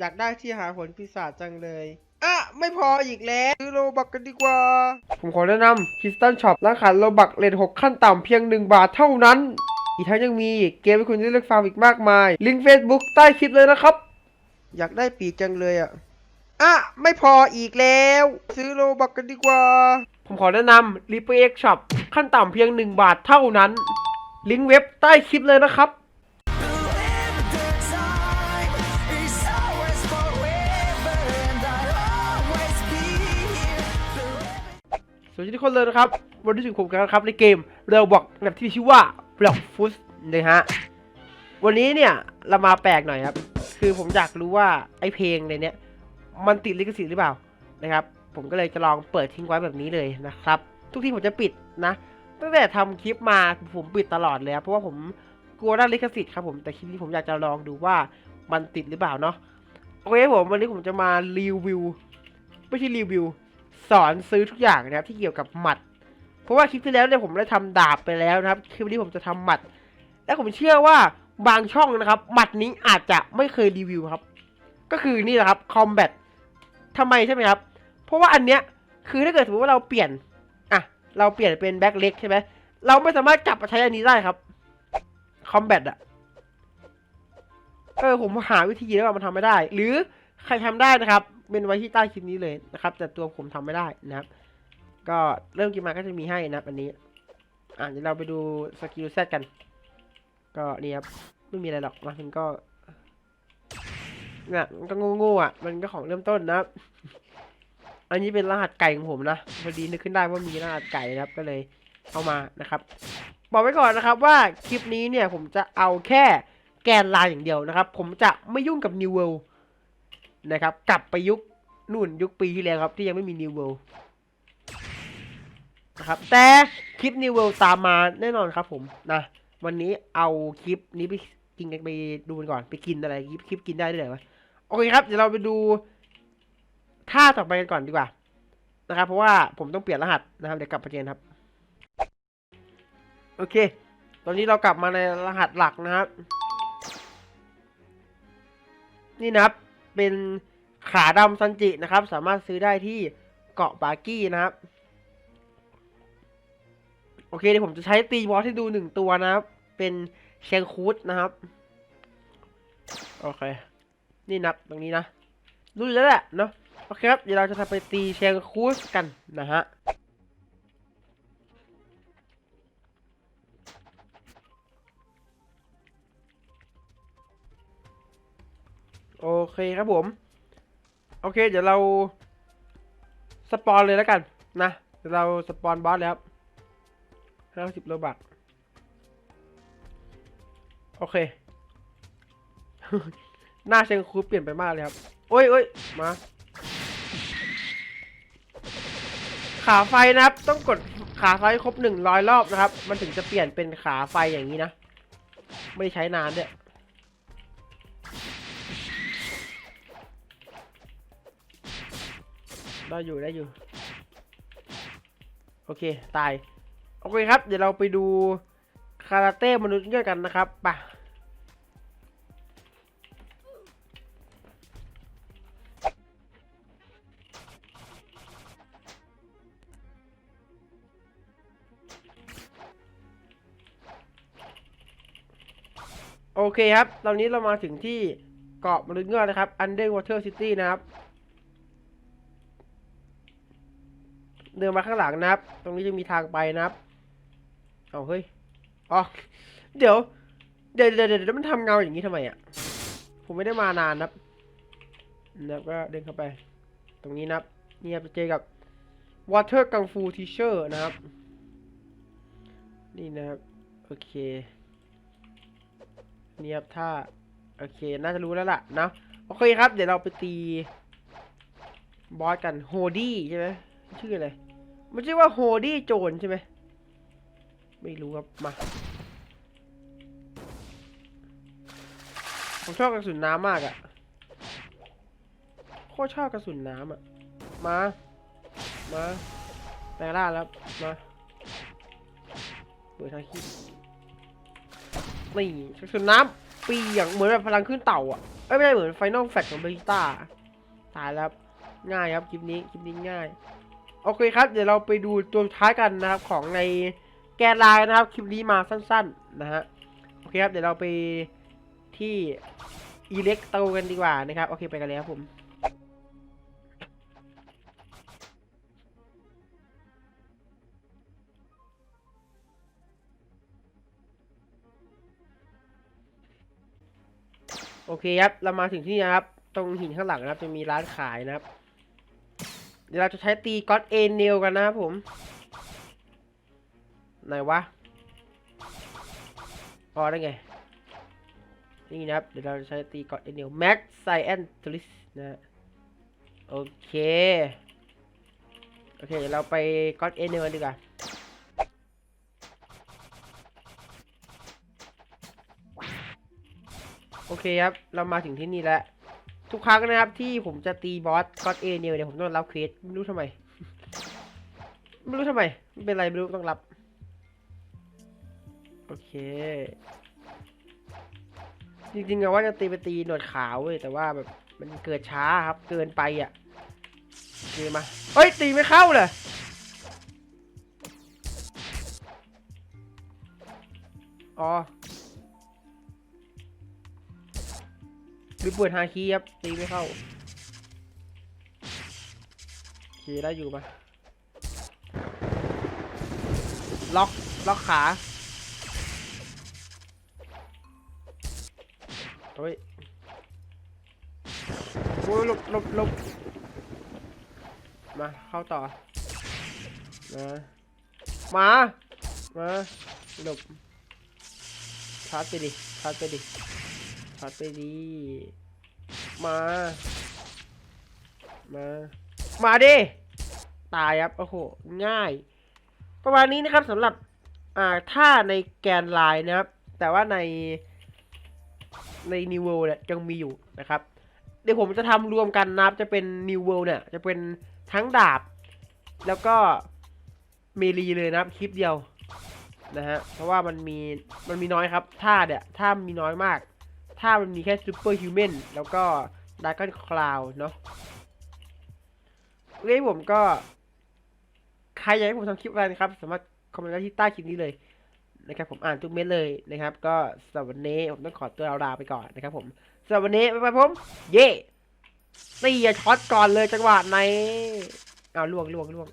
อยากได้ที่หาผลปีศาจจังเลย อะ ไม่พออีกแล้วซื้อโลบักกันดีกว่า ผมขอแนะนำคิสตันช็อปร้านขายโลบักเลทหกขั้นต่ำเพียง 1 บาทเท่านั้น อีกทั้งยังมีเกมให้คุณได้เลือกฟาร์มอีกมากมาย ลิงก์ Facebook ใต้คลิปเลยนะครับ อยากได้ปีกจังเลยอะ อะ ไม่พออีกแล้ว ซื้อโลบักกันดีกว่า ผมขอแนะนำ r e p a x Shop ขั้นต่ำเพียง 1 บาทเท่านั้น ลิงก์เว็บใต้คลิปเลยนะครับ สวัสดีทุกคนเลยนะครับ วันนี้ถึงผมกันแล้วครับในเกมเรลบอกแบบที่ชื่อว่า Block f o o t นะฮะ วันนี้เนี่ยเรามาแปลกหน่อยครับ คือผมอยากรู้ว่าไอเพลงในเนี้ยมันติดลิขสิทธิ์หรือเปล่านะครับ ผมก็เลยจะลองเปิดทิ้งไว้แบบนี้เลยนะครับ ทุกที่ผมจะปิดนะ ตั้งแต่ทำคลิปมาผมปิดตลอดเลยเพราะว่าผมกลัวด้านลิขสิทธิ์ครับผม แต่คลิปนี้ผมอยากจะลองดูว่ามันติดหรือเปล่าเนาะ โอเคผมวันนี้ผมจะมารีวิว ไม่ใช่รีวิว สอนซื้อทุกอย่างนะครับที่เกี่ยวกับหมัด เพราะว่าคลิปที่แล้วเนี่ยผมได้ทำดาบไปแล้วนะครับคลิปนี้ผมจะทำหมัด และผมเชื่อว่าบางช่องนะครับหมัดนี้อาจจะไม่เคยรีวิวครับ ก็คือนี่แหละครับคอมแบททำไมใช่ไหมครับ เพราะว่าอันเนี้ยคือถ้าเกิดสมมติว่าเราเปลี่ยนอะเราเปลี่ยนเป็นแบ็คเล็กใช่ไหมเราไม่สามารถกลับมาใช้อันนี้ได้ครับคอมแบทอะเออผมหาวิธีแล้วว่ามันทำไม่ได้ หรือใครทำได้นะครับ เป็นไว้ที่ใต้คลิปนี้เลยนะครับ แต่ตัวผมทำไม่ได้นะครับ ก็เริ่มกินมาก็จะมีให้นะครับอันนี้ อะเดี๋ยวเราไปดูสกิลเซตกัน ก็นี่ครับไม่มีอะไรหรอกมามันก็เนี่ยมันก็โง่ๆอะ มันก็ของเริ่มต้นนะครับอันนี้เป็นรหัสไก่ของผมนะพอดีนึกขึ้นได้ว่ามีรหัสไก่นะครับก็เลยเอามานะครับ บอกไว้ก่อนนะครับว่าคลิปนี้เนี่ยผมจะเอาแค่แกนไลน์อย่างเดียวนะครับ ผมจะไม่ยุ่งกับ New World นะครับ กลับไปยุคนู่นยุคปีที่แล้วครับ ที่ยังไม่มี New World นะครับ แต่คลิป New World ตามมาแน่นอนครับผมนะวันนี้เอาคลิปนี้ไปกินกันไปดูกันก่อนไปกินอะไรคลิปคลิปกินได้ด้วยเหรอโอเคครับ เดี๋ยวเราไปดูท่าต่อไปกันก่อนดีกว่านะครับ เพราะว่าผมต้องเปลี่ยนรหัสนะครับเดี๋ยวกลับมาเจนครับ โอเค ตอนนี้เรากลับมาในรหัสหลักนะครับ นี่นะครับ เป็นขาดำซันจินะครับ สามารถซื้อได้ที่เกาะบากี้นะครับ โอเคเดี๋ยวผมจะใช้ตีบอสให้ดูหนึ่งตัวนะครับ เป็นเชงคูดนะครับ โอเค นี่นับตรงนี้นะรู้แล้วแหละเนาะโอเคครับเดี๋ยวเราจะทำไปตีเชงคูดกันนะฮะ โอเคครับผม โอเค เดี๋ยวเราสปอนเลยแล้วกัน นะเดี๋ยวเราสปอนบอสแล้วห้าสิบโลบักโอเค หน้าเชงคูเปลี่ยนไปมากเลยครับ โอ้ยโอ้ยมา ขาไฟนะครับ ต้องกดขาไฟครบหนึ่งร้อยรอบนะครับ มันถึงจะเปลี่ยนเป็นขาไฟอย่างนี้นะ ไม่ได้ใช้นานด้วย ได้อยู่ได้อยู่ โอเค ตาย โอเคครับ เดี๋ยวเราไปดูคาราเต้มนุษย์ด้วยกันนะครับไปะโอเคครับ ตอนนี้เรามาถึงที่เกาะมนุษย์เงือกนะครับ Underwater City นะครับ เดินมาข้างหลังนะครับ ตรงนี้จะมีทางไปนะครับเอาเฮ้ยอ๋อเดี๋ยวเดี๋ยวเดี๋ยวเดี๋ยวมันทำเงาอย่างนี้ทำไมอะผมไม่ได้มานานนะครับนะครับก็เดินเข้าไป ตรงนี้นะครับนี่ครับจะเจอกับ Water Kung Fu Teacher นะครับ นี่นะครับ โอเคนี่ครับถ้าโอเค น่าจะรู้แล้วล่ะนะโอเคครับ เดี๋ยวเราไปตีบอสกันโฮดี้ใช่ไหมชื่ออะไร มันชื่อว่าโฮดี้โจนใช่ไหมไม่รู้ครับ มา ผมชอบกระสุนน้ำมากอะโคตรชอบกระสุนน้ำอะมา มาแปลงร่าแล้ว มาเปิดทางขี้นี่กระสุนน้เปีอย่างเหมือนแบบพลังขึ้นเต่าอะเอ้ยไม่ใช่เหมือนไฟนอลแฟลของเบลิต้าตายแล้ว ง่ายครับคลิปนี้คลิปนี้ง่าย โอเคครับ เดี๋ยวเราไปดูตัวท้ายกันนะครับ ของในแกนไลน์นะครับคลิปนี้มาสั้น ๆ นะฮะโอเคครับเดี๋ยวเราไปที่อีเล็กโตกันดีกว่านะครับโอเคไปกันเลยครับผมโอเคครับ เรามาถึงที่นะครับ ตรงหินข้างหลังนะครับ จะมีร้านขายนะครับ เดี๋ยวเราจะใช้ตีก็อตเอเนลกันนะครับผม ไหนวะพอได้ไง นี่นะครับ เดี๋ยวเราจะใช้ตีก็อตเอเนลแม็กไซแอนทริสนะโอเค โอเค เดี๋ยวเราไปก็อตเอเนลกันดีกว่าโอเคครับ เรามาถึงที่นี่แล้ว ทุกครั้งนะครับที่ผมจะตีบอสก็อตเอเนลเนี่ยผมต้องรับเควสไม่รู้ทำไม ไม่รู้ทำไมไม่เป็นไรไม่รู้ต้องรับ โอเค จริงๆอะว่าจะตีไปตีหนวดขาวเว้ยแต่ว่าแบบมันเกิดช้าครับเกินไปอะโอเคมาเฮ้ยตีไม่เข้าเลยอ๋อ หรือเปิดฮาคีครับตีไม่เข้าโอเคได้อยู่มาล็อก ล็อกขาเฮ้ยโอ้ยลบลบลบมา เข้าต่อ มา มา มาหลบชาร์จไปดิชาร์จไปดิ ชาร์จไปดิมา มา มาดิ ตายครับ โอ้โห ง่าย ประมาณนี้นะครับสำหรับ อ่าถ้าในแกนไลน์นะครับ แต่ว่าในใน New World เนี่ยยังมีอยู่นะครับ เดี๋ยวผมจะทำรวมกันนะครับ จะเป็น New World เนี่ย จะเป็นทั้งดาบ แล้วก็เมลีเลยนะครับ คลิปเดียวนะฮะ เพราะว่ามันมี มันมีน้อยครับ ท่าเนี่ย ท่ามีน้อยมาก ท่ามันมีแค่ Super Human แมนแล้วก็ Dragon Cloud เนาะเรื่องผมก็ ใครอยากให้ผมทำคลิปอะไรนะครับ สามารถคอมเมนต์ไว้ที่ใต้คลิปนี้เลยนะครับผมอ่านทุกเม็ดเลยนะครับ ก็สำหรับวันนี้ผมต้องขอตัวลาไปก่อนนะครับผมสำหรับวันนี้ไปไปผม เย่ตีอย่าช็อตก่อนเลยจังหวะในเอาล่วงล่วงล่วง